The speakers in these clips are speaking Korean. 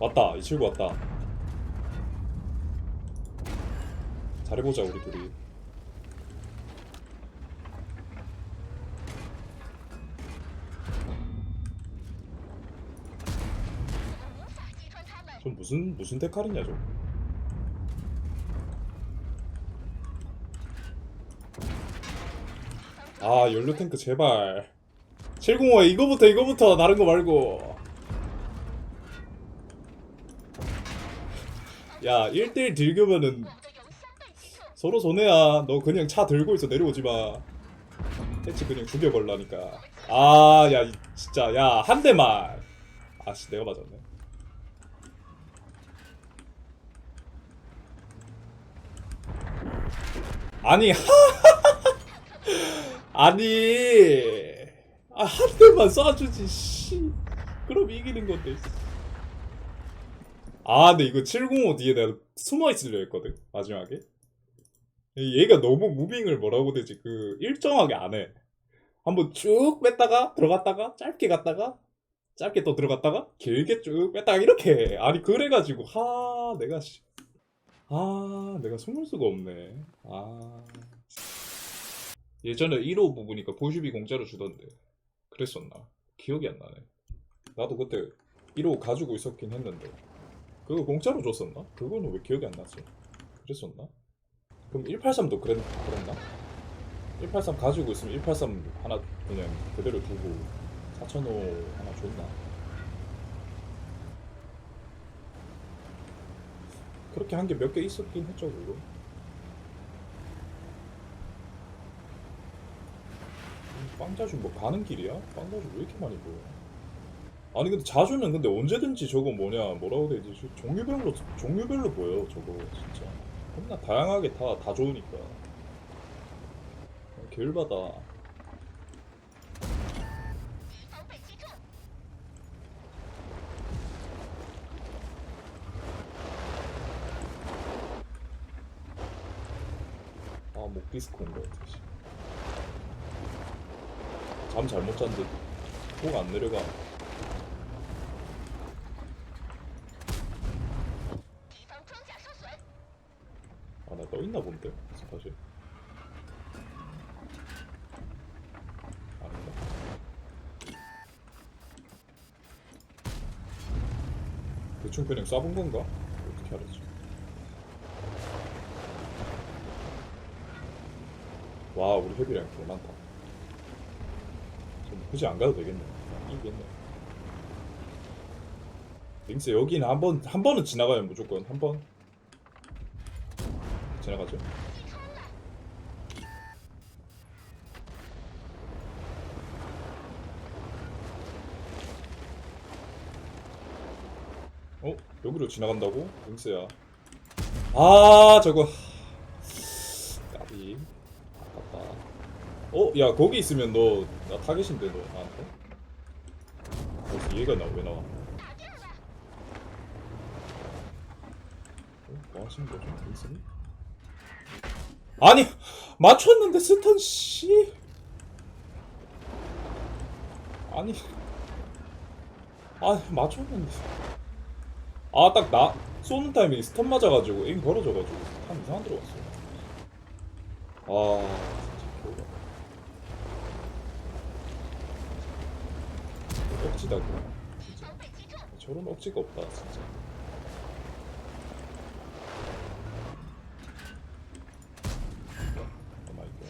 왔다 이 친구 왔다. 잘해보자 우리 둘이. 저 무슨 무슨 데칼이냐 저 아 연료 탱크 제발. 705에 이거부터 이거부터 다른 거 말고 야 1대1 딜교면은 서로 손해야. 너 그냥 차 들고 있어. 내려오지 마. 해치 그냥 죽여버리라니까. 아 야 진짜. 야 한 대만 아씨 내가 맞았네. 아니 아니. 아, 한 대만 쏴주지 씨. 그럼 이기는 건데 씨. 아 근데 이거 705 뒤에 내가 숨어 있으려 했거든 마지막에. 얘가 너무 무빙을 뭐라고 되지? 그 일정하게 안해. 한번 쭉 뺐다가 들어갔다가 짧게 갔다가 짧게 또 들어갔다가 길게 쭉 뺐다가 이렇게 해. 아니 그래가지고 하 내가 씨. 아 내가 숨을 수가 없네. 아. 예전에 1호 부부니까 보슈비 공짜로 주던데. 그랬었나? 기억이 안 나네. 나도 그때 1호 가지고 있었긴 했는데 그거 공짜로 줬었나? 그거는 왜 기억이 안 나지? 그랬었나? 그럼 183도 그랬, 그랬나? 183 가지고 있으면 183 하나 그냥 그대로 두고 4005 하나 줬나? 그렇게 한 게 몇 개 있었긴 했죠 그거 음, 빵자주 뭐 가는 길이야? 빵자주 왜 이렇게 많이 보여? 아니 근데 자주는 근데 언제든지 저거 뭐냐 뭐라고 해야 되지? 종류별로 종류별로 보여 저거 진짜. 겁나 다양하게 다 다 좋으니까. 개울바다. 아목 디스코인 거 같아 잠 잘못 잤는데 목 안 내려가 아, 나 떠 있나 본데? 사실. 아닌가? 대충 그냥 쏴본 건가? 어떻게 알았지? 와, 우리 헤비랑 개 많다. 좀 굳이 안 가도 되겠네. 이기겠네. 링스 여기는 한 번, 한 번은 지나가요, 무조건. 한 번. 지나가죠. 어? 여기로 지나간다고? 링스야. 아, 저거. 까비. 아깝다. 어? 야, 거기 있으면 너, 나 타겟인데, 너, 나한테? 거기서 얘가 나, 왜 나와? 어? 뭐 하시는 거죠? 링스님? 아니 맞췄는데 스턴 씨 아니 아 맞췄는데 아 딱 나 쏘는 타이밍 스턴 맞아가지고 에임 벌어져가지고 한 이상한 들어갔어. 아 진짜 억지다 그냥 진짜. 저런 억지가 없다 진짜 오 마이 갓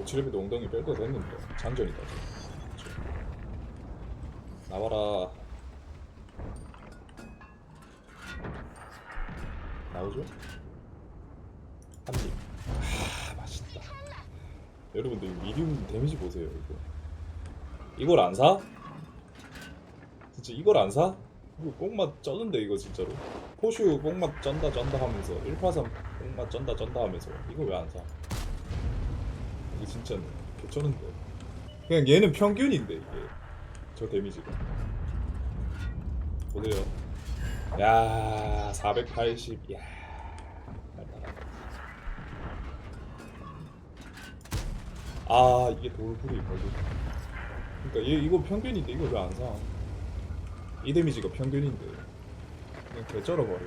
오치레비도 엉덩이 뺄거 됐는데 장전이다. 나와라 나오죠? 한입 아 맛있다 여러분들 이 미디움 데미지 보세요 이거 이걸 안 사? 진짜 이걸 안 사? 이거 뽕맛 쩌는데 이거 진짜로 포슈 뽕맛 쩐다 쩐다 하면서 183 뽕맛 쩐다 쩐다 하면서 이거 왜 안 사? 이게 진짜 개쩌는데. 그냥 얘는 평균인데 이게. 저 데미지가. 보세요. 야 480, 야 아, 이게 돌풀이 걸리 그니까 얘 이거 평균인데 이거 왜 안 사? 이 데미지가 평균인데. 그냥 개쩔어버려.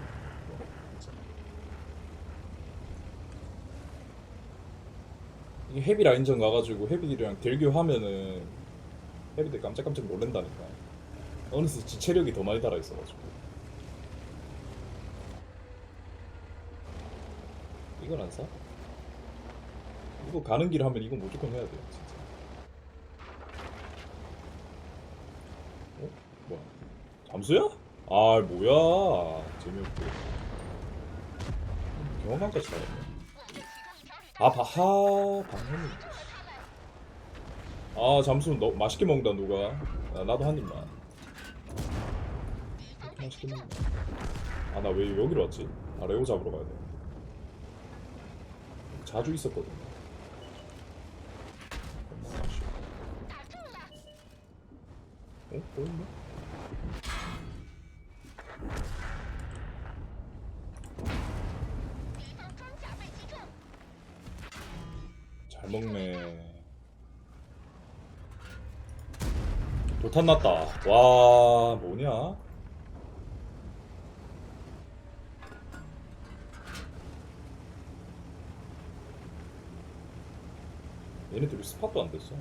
헤비 라인전 가가지고 헤비들이랑 딜교하면은 헤비들 깜짝깜짝 놀란다니까. 어느새 지 체력이 더 많이 달아있어가지고. 이건 안 사? 이거 가는 길 하면 이거 무조건 해야 돼요 진짜. 어? 뭐야? 잠수야? 아 뭐야? 재미없고 경험한까지 나왔네 아 바 하 방금 아 잠수 너 맛있게 먹는다 누가 아, 나도 한 입만 맛있게 먹나 아나 왜 여기로 왔지? 아 레오 잡으러 가야 돼 자주 있었거든 얼마나 아쉬워. 어? 보였네? 잘 먹네. 도탄 났다. 와, 뭐냐? 얘네들이 스팟도 안 됐어.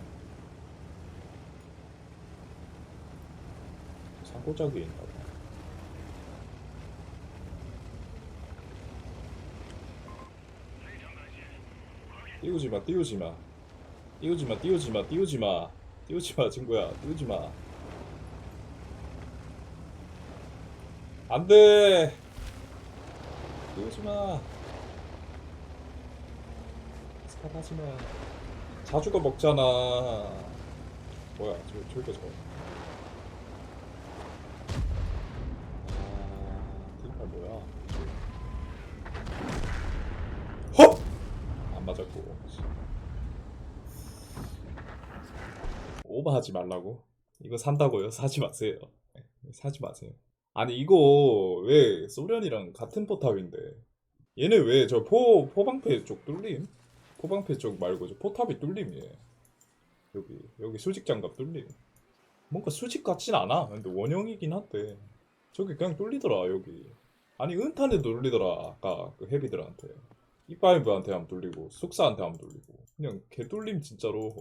산골짜기에 있나 봐. 띄우지 마, 띄우지 마. 띄우지 마, 띄우지 마, 띄우지 마. 띄우지 마, 친구야. 띄우지 마. 안 돼! 띄우지 마. 스탑하지 마. 자주가 먹잖아. 뭐야, 저, 저거. 아, 뒷발 뭐야. 헉! 안 맞았고. 오버하지 말라고. 이거 산다고요? 사지 마세요. 네, 사지 마세요. 아니 이거 왜 소련이랑 같은 포탑인데 얘네 왜 저 포 포방패 쪽 뚫림? 포방패 쪽 말고 저 포탑이 뚫림 얘. 여기 여기 수직 장갑 뚫림. 뭔가 수직 같진 않아. 근데 원형이긴 한데 저기 그냥 뚫리더라 여기. 아니 은탄에 뚫리더라 아까 그 헤비들한테. 이파이브한테 하면 뚫리고 숙사한테 하면 뚫리고. 그냥 개 뚫림 진짜로.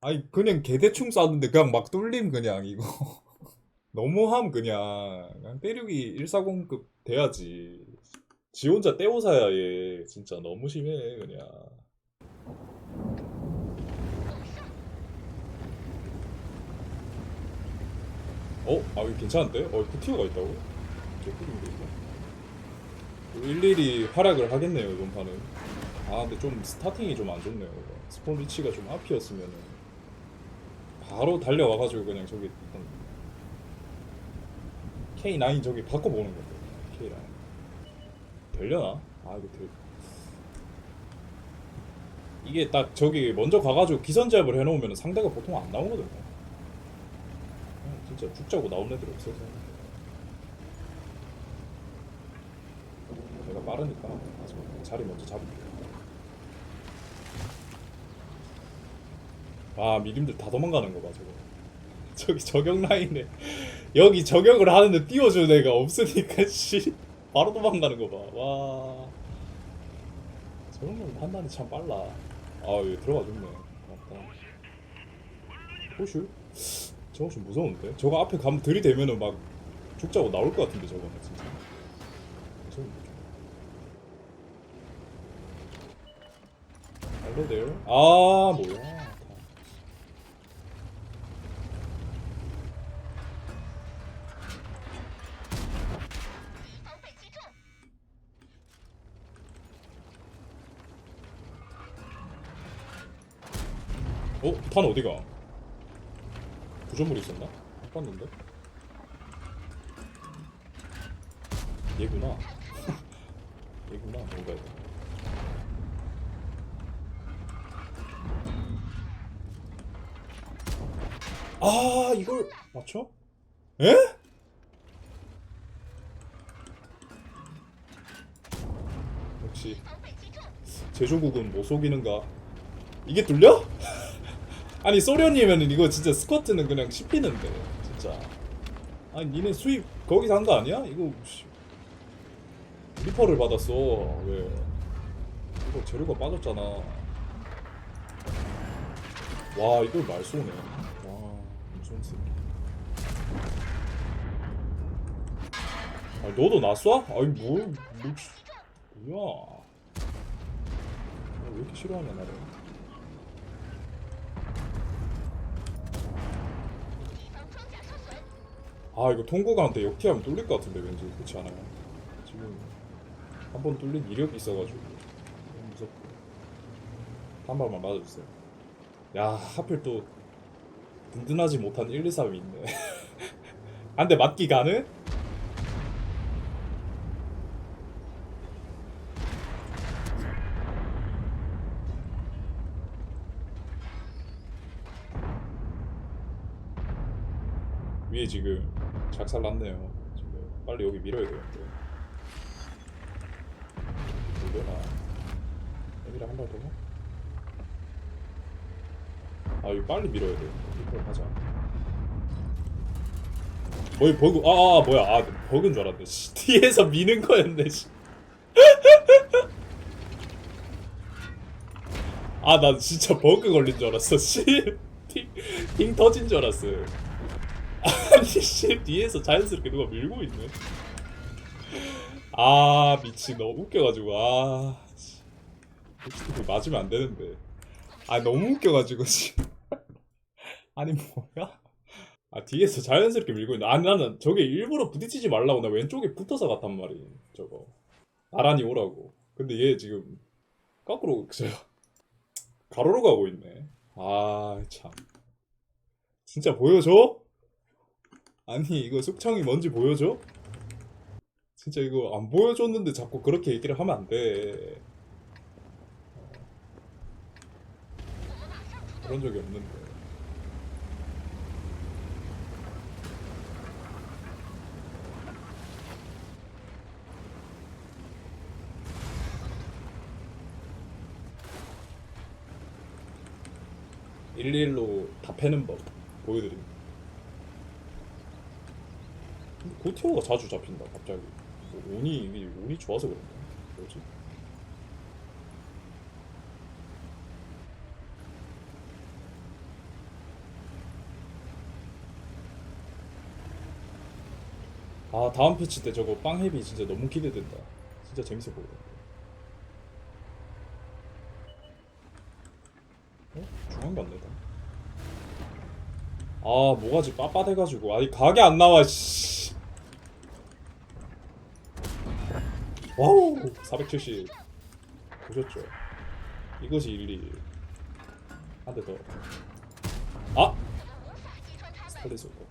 아니 그냥 개 대충 쐈는데 그냥 막 뚫림 그냥 이거. 너무함 그냥. 그냥 때리기 140급 돼야지. 지 혼자 떼오사야 얘. 진짜 너무 심해 그냥. 어? 아 이거 괜찮은데? 어 푸티어가 있다고? 개꿀인데 이거 일일이 활약을 하겠네요 이번 판은. 아 근데 좀 스타팅이 좀 안 좋네요. 스폰 위치가 좀 앞이었으면은. 바로 달려와가지고 그냥 저기 일단 K9 저기 바꿔보는 건데 K9 되려나? 아 이거 될 이게 딱 저기 먼저 가가지고 기선제압을 해놓으면 상대가 보통 안 나오거든요. 그냥 진짜 죽자고 나온 애들이 없어서 내가 빠르니까 아직 자리 먼저 잡을게요 아 미림들 다 도망가는 거봐 저거. 저기 저격 라인에 여기 저격을 하는데 띄워주는 애가 없으니까 씨. 바로 도망가는 거봐와. 저런 건 판단이 참 빨라. 아얘 들어가 줬네. 맞다. 호슈? 저거 좀 무서운데? 저거 앞에 가면 들이대면은 막 죽자고 나올 것 같은데 저거는 진짜 저거 Hello there 아 뭐야 어? 탄 어디가? 구조물 있었나? 못 봤는데? 얘구나 얘구나 뭔가 이거 아 이걸 맞춰? 에? 역시 제조국은 못 속이는가 이게 뚫려? 아니 소련이면 이거 진짜 스쿼트는 그냥 씹히는데 진짜 아니 니네 수입 거기서 한 거 아니야? 이거 씨, 리퍼를 받았어 왜 이거 재료가 빠졌잖아 와 이걸 말 쏘네 새끼 아니 너도 나 쏴? 아니 뭐, 뭐 뭐야? 아, 왜 이렇게 싫어하냐 나를? 아 이거 통고가한테 역티하면 뚫릴 것 같은데 왠지. 그렇지 않아요? 지금 한 번 뚫린 이력이 있어가지고 너무 무섭고. 한 발만 맞아주세요. 야 하필 또 든든하지 못한 1, 2, 3이 있네 한대 맞기 가능? 위에 지금 작살 났네요. 지금 빨리 여기 밀어야 되는데. 밀려나. 여기랑 한발 더? 아 이거 빨리 밀어야 돼. 이걸 하자. 뭐이 버그? 아, 아 뭐야? 아 버그인 줄 알았네. 씨, 뒤에서 미는 거였네. 씨. 아, 나 진짜 버그 걸린 줄 알았어. 씨, 팅, 팅 터진 줄 알았어. 아니 씨 뒤에서 자연스럽게 누가 밀고 있네. 아 미친 너무 웃겨가지고 아 씨. 맞으면 안 되는데. 아 너무 웃겨가지고 씨. 아니 뭐야? 아 뒤에서 자연스럽게 밀고 있네. 아니 나는 저게 일부러 부딪히지 말라고 나 왼쪽에 붙어서 갔단 말이 저거. 나란히 오라고. 근데 얘 지금 거꾸로 저 가로로 가고 있네. 아 참. 진짜 보여줘? 아니 이거 숙청이 뭔지 보여줘? 진짜 이거 안 보여줬는데 자꾸 그렇게 얘기를 하면 안 돼. 그런 적이 없는데. 일일로 다 패는 법 보여드립니다. 근데 고티오가 자주 잡힌다 갑자기 뭐 운이 이게 운이 좋아서 그런가 뭐지? 아 다음 패치 때 저거 빵 헤비 진짜 너무 기대된다 진짜 재밌어 보이다 어? 중앙 갔네 다. 아 뭐가지 빳빳해가지고. 아니 가게 안 나와 씨. 와우 470 보셨죠? 이것이 1, 2한 대더. 아! 스탈리스 오고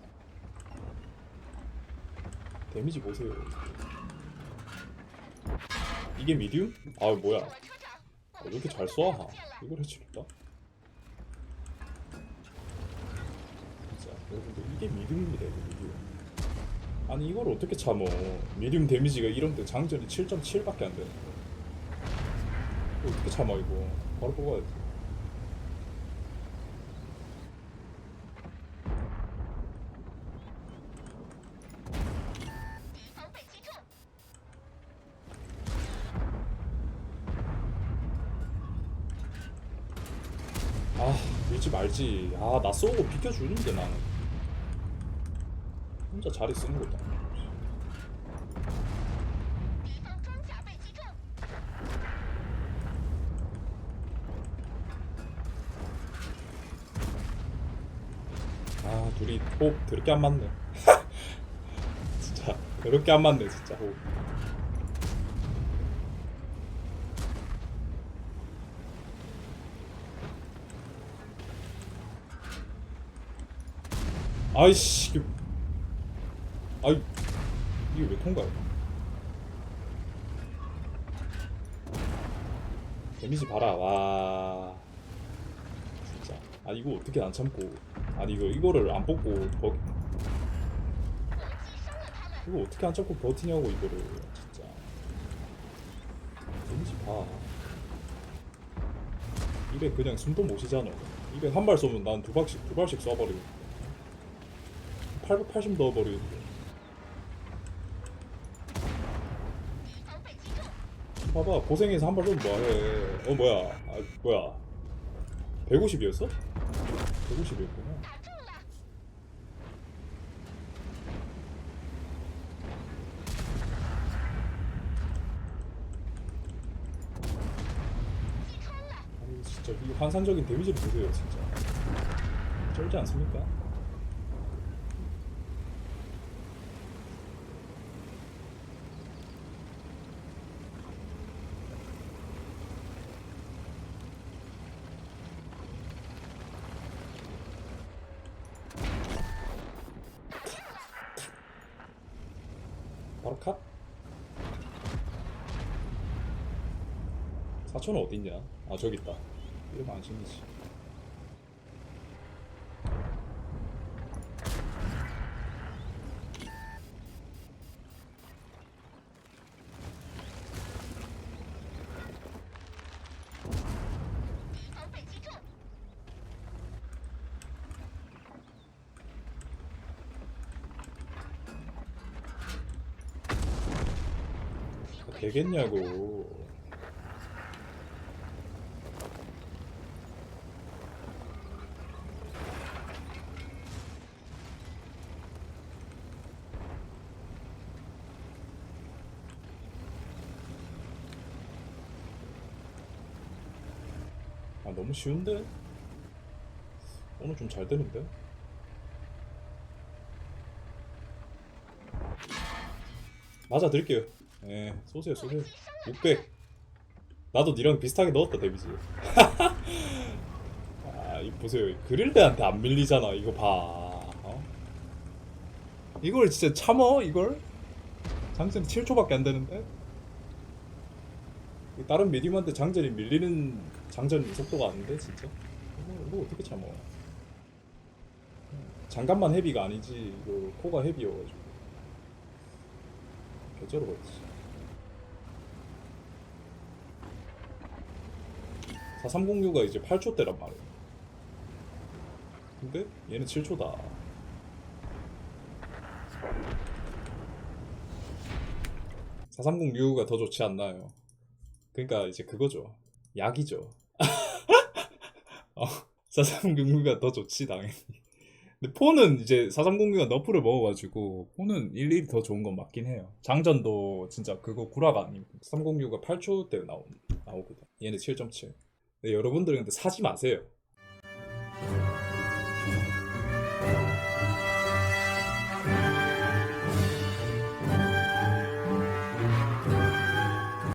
데미지 보세요. 이게 미디움? 아 뭐야? 아, 왜 이렇게 잘 쏴? 이걸 해치겠다 여러분들 이게 미디움입니다 이게 미디움 아니 이걸 어떻게 참어? 미디움 데미지가 이런 데 장전이 7.7밖에 안 되는 거 어떻게 참아 이거? 바로 뽑아야 돼 아 밀지 말지. 아 나 쏘고 비켜주는데 나는 혼자 자리 쓰는 것도 아니고 아 둘이 호흡 더럽게 안 맞네. 진짜 더럽게 안 맞네 진짜 호흡. 아이씨 아이 이게 왜 통과해 데미지 봐라. 와. 진짜. 아 이거 어떻게 안 참고. 아니 이거 이거를 안 뽑고 버 이거 어떻게 안 참고 버티냐고 이거를. 진짜. 데미지 봐. 200 그냥 숨도 못 쉬잖아. 200한발 쏘면 난 두 발씩 두 발씩 쏴버리고 880 넣어버리는데 봐봐. 고생해서 한발 쏘면 뭐해. 어 뭐야? 아 뭐야? 150이었어? 150이었구나. 아니 진짜 이 환상적인 데미지를 보세요 진짜. 쩔지 않습니까? 바로 컷? 4천원 어딨냐? 아 저기 있다 이러면 안심이지 되겠냐고 아 너무 쉬운데? 오늘 좀 잘 되는데? 맞아 드릴게요 예 쏘세요 쏘세요. 600 나도 니랑 비슷하게 넣었다 데미지. 아 이 보세요. 그릴드한테 안 밀리잖아 이거 봐. 어? 이걸 진짜 참어 이걸? 장전이 7초밖에 안 되는데? 다른 미디움한테 장전이 밀리는 장전 속도가 아닌데 진짜? 이거, 이거 어떻게 참어? 장갑만 헤비가 아니지 이거 코가 헤비여가지고. 개쩌로 버렸지 4306가 이제 8초 대란 말이야 근데 얘는 7초다. (4306가) 더 좋지 않나요? 그러니까 이제 그거죠. 약이죠. 어, 4306가 더 좋지 당연히. 근데 폰은 이제 4306가 너프를 먹어가지고 폰은 일일이 더 좋은 건 맞긴 해요. 장전도 진짜 그거 구라가 아니고. 306가 8초대 나오, 나오거든. 얘는 7.7. 근데 여러분들은 근데 사지 마세요.